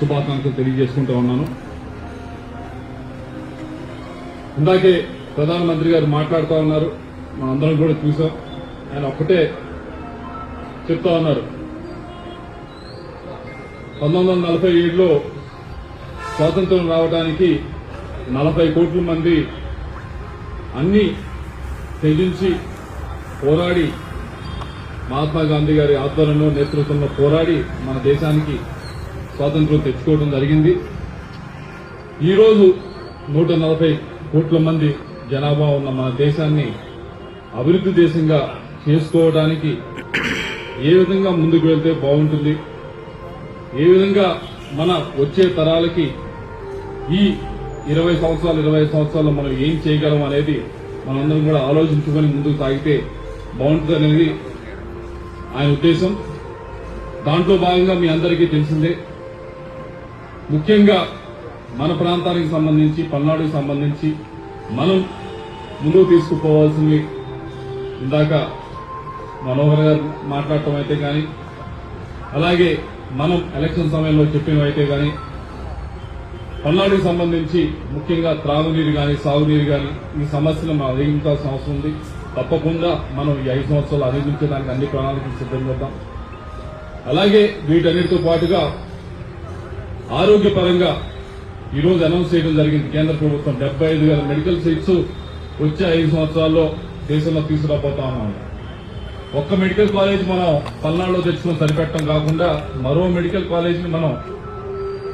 శుభాకాంక్షలు తెలియజేసుకుంటూ ఉన్నాను. ఇందాకే ప్రధానమంత్రి గారు మాట్లాడుతూ ఉన్నారు. మనందరం అందరం కూడా చూసాం. ఆయన ఒక్కటే చెప్తా ఉన్నారు. పంతొమ్మిది వందల నలభై ఏడులో స్వాతంత్రం రావడానికి నలభై కోట్ల మంది అన్ని త్యజించి పోరాడి మహాత్మా గాంధీ గారి ఆధ్వర్యంలో నేతృత్వంలో పోరాడి మన దేశానికి స్వాతంత్రం తెచ్చుకోవడం జరిగింది. ఈరోజు నూట నలభై కోట్ల మంది జనాభా ఉన్న మన దేశాన్ని అభివృద్ధి దేశంగా చేసుకోవడానికి ఏ విధంగా ముందుకు వెళ్తే బాగుంటుంది ఏ విధంగా మన వచ్చే తరాలకి ఈ ఇరవై సంవత్సరాలు ఇరవై సంవత్సరాల్లో మనం ఏం చేయగలం అనేది మనందరం కూడా ఆలోచించుకొని ముందుకు సాగితే బాగుంటుంది అనేది ఆయన ఉద్దేశం. దాంట్లో భాగంగా మీ అందరికీ తెలిసిందే. ముఖ్యంగా మన ప్రాంతానికి సంబంధించి పల్నాడుకు సంబంధించి మనం ముందుకు తీసుకుపోవాల్సింది ఇందాక మనోహర్ గారు మాట్లాడటం అయితే కానీ అలాగే మనం ఎలక్షన్ సమయంలో చెప్పినవైతే కానీ పల్నాడుకు సంబంధించి ముఖ్యంగా త్రాగునీరు కానీ సాగునీరు కానీ ఈ సమస్యను మనం అధిగమించాల్సిన అవసరం ఉంది. తప్పకుండా మనం ఈ ఐదు సంవత్సరాలు అధిగమించడానికి అన్ని ప్రణాళికలు సిద్ధం చేద్దాం. అలాగే వీటన్నిటితో పాటుగా ఆరోగ్యపరంగా ఈరోజు రోజు అనౌన్స్ చేయడం జరిగింది. కేంద్ర ప్రభుత్వం డెబ్బై ఐదు వేల మెడికల్ సీట్స్ వచ్చే ఐదు సంవత్సరాల్లో దేశంలో తీసుకురాబోతా ఉన్నాం. ఒక్క మెడికల్ కాలేజ్ మనం పల్నాడులో తెచ్చుకుని సరిపెట్టడం కాకుండా మరో మెడికల్ కాలేజీని మనం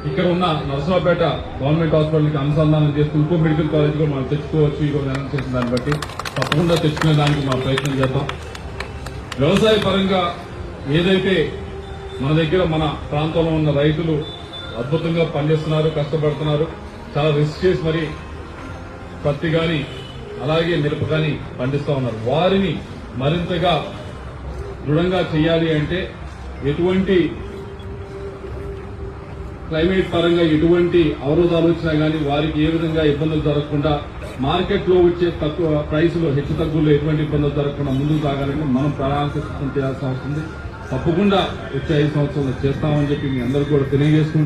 ఇక్కడ ఉన్న నరసరావుపేట గవర్నమెంట్ హాస్పిటల్కి అనుసంధానం చేస్తూ ఇంకో మెడికల్ కాలేజ్ కూడా మనం తెచ్చుకోవచ్చు. ఈరోజు అనౌన్స్ చేసిన దాన్ని బట్టి తప్పకుండా తెచ్చుకునే దానికి మనం ప్రయత్నం చేద్దాం. వ్యవసాయ పరంగా ఏదైతే మన దగ్గర మన ప్రాంతంలో ఉన్న రైతులు అద్భుతంగా పనిచేస్తున్నారు కష్టపడుతున్నారు. చాలా రిస్క్ చేసి మరి పత్తి కానీ అలాగే మిరప కానీ పండిస్తా ఉన్నారు. వారిని మరింతగా దృఢంగా చేయాలి అంటే ఎటువంటి క్లైమేట్ పరంగా ఎటువంటి అవరోధాలు వచ్చినా కానీ వారికి ఏ విధంగా ఇబ్బందులు జరగకుండా మార్కెట్లో వచ్చే తక్కువ ప్రైస్లో హెచ్చు తగ్గుల్లో ఎటువంటి ఇబ్బందులు జరగకుండా ముందుకు సాగాలంటే మనం ప్రణాళిక సిద్ధం చేయాల్సిన అవసరం ఉంది. తప్పకుండా వచ్చే ఐదు సంవత్సరాలు చేస్తామని చెప్పి మీ అందరూ కూడా తెలియజేసుకుంటూ